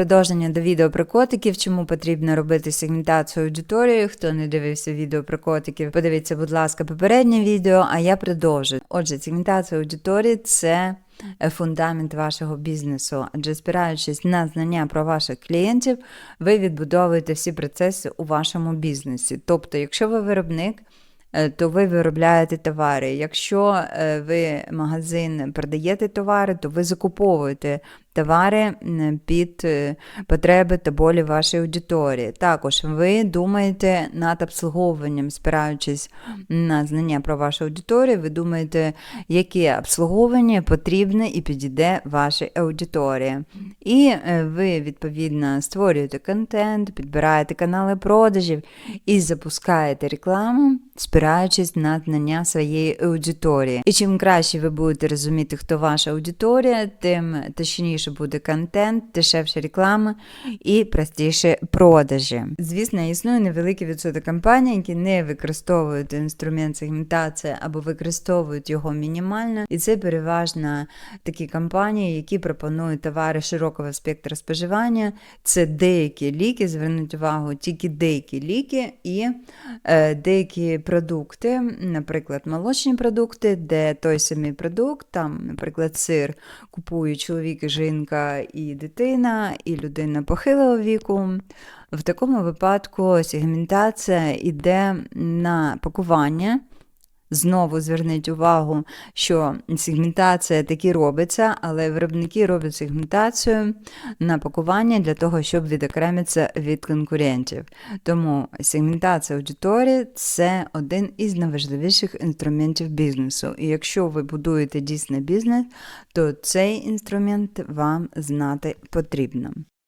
продовження до відео про котиків, чому потрібно робити сегментацію аудиторії. Хто не дивився відео про котиків, подивіться, будь ласка, попереднє відео, а я продовжу. Отже, сегментація аудиторії це фундамент вашого бізнесу, адже спираючись на знання про ваших клієнтів, ви відбудовуєте всі процеси у вашому бізнесі. Тобто, якщо ви виробник, то ви виробляєте товари. Якщо е, ви магазин продаєте товари, то ви закуповуєте товари під е, потреби та болі вашої аудиторії. Також ви думаєте над обслуговуванням, спираючись на знання про вашу аудиторію, ви думаєте, яке обслуговування потрібне і підійде вашій аудиторії. І е, ви, відповідно, створюєте контент, підбираєте канали продажів і запускаєте рекламу, спираючись на знання своєї аудиторії. І чим краще ви будете розуміти, хто ваша аудиторія, тим точніше буде контент, дешевше реклама і простіше продажі. Звісно, існує невеликий відсоток компаній, які не використовують інструмент сегментації або використовують його мінімально. І це переважно такі компанії, які пропонують товари широкого спектру споживання. Це деякі ліки, зверніть увагу, тільки деякі ліки і е, деякі продукти, наприклад, молочні продукти, де той самий продукт, там, наприклад, сир купують чоловік жінка і дитина, і людина похилого віку. В такому випадку сегментація йде на пакування. Знову зверніть увагу, що сегментація таки робиться, але виробники роблять сегментацію на пакування для того, щоб відокремитися від конкурентів. Тому сегментація аудиторії це один із найважливіших інструментів бізнесу. І якщо ви будуєте дійсний бізнес, то цей інструмент вам знати потрібно.